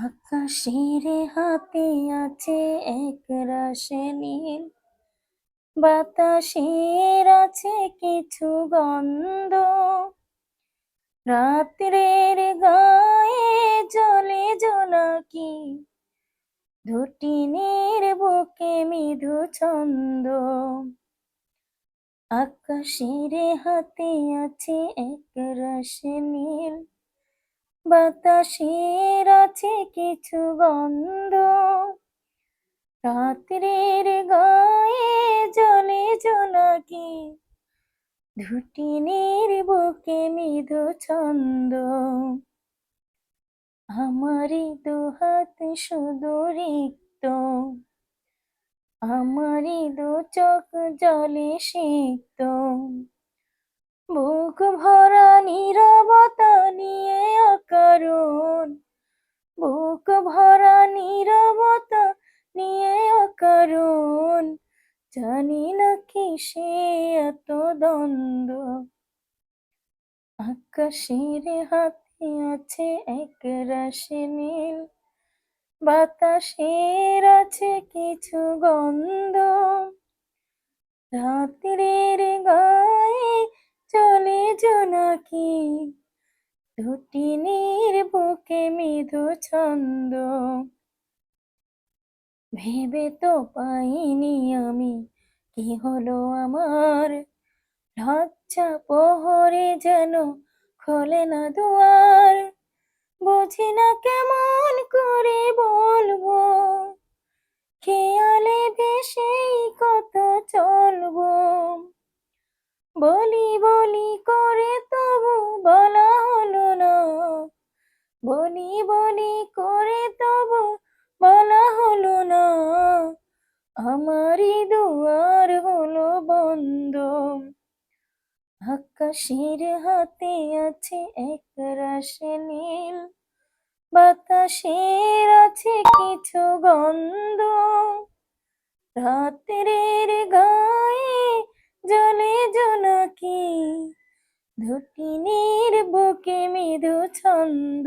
আকাশের হাতে আছে এক রাশে নীল বাতাসের আছে কিছু গন্ধ। রাত্রের গায়ে জলে জোনাকি দুটিনের বুকে মৃদু ছন্দ। আকাশের হাতে আছে এক রাশে নীল বাতাসের আছে কিছু গন্ধ। রাত্রের গায়ে জলে জোনাকি ধুটিনের বুকে মৃদু ছন্দ। আমারই দুহাত শুধু রিক্ত। আমারই দু চোখ জলে সিক্ত। বুক ভরা নীরবতা জানি না কি সে এত দ্বন্দ্ব। আকাশের হাতে আছে এক রাশি নীল, বাতাসের আছে কিছু গন্ধ। রাত্রের গায়ে চলে জোনাকি দুটিনের বুকে মৃদু ছন্দ। ভেবে তো পাইনি আমি কি হলো আমার? লজ্জা পোহরে যেন খোলে না দুয়ার। বুঝি না কেমন করে বলব, খেয়ালে ভেসেই কত চলবো। বলি বলি করে তবু বলা হলো না। বলি বলি করে আমারই দুয়ার হলো বন্ধ আকাশের হাতে আছে এক রাশে নীল। বাতাসের আছে কিছু গন্ধ। রাত্রের গায়ে জলে জোনাকি ধুটিনের বুকে মৃদু ছন্দ।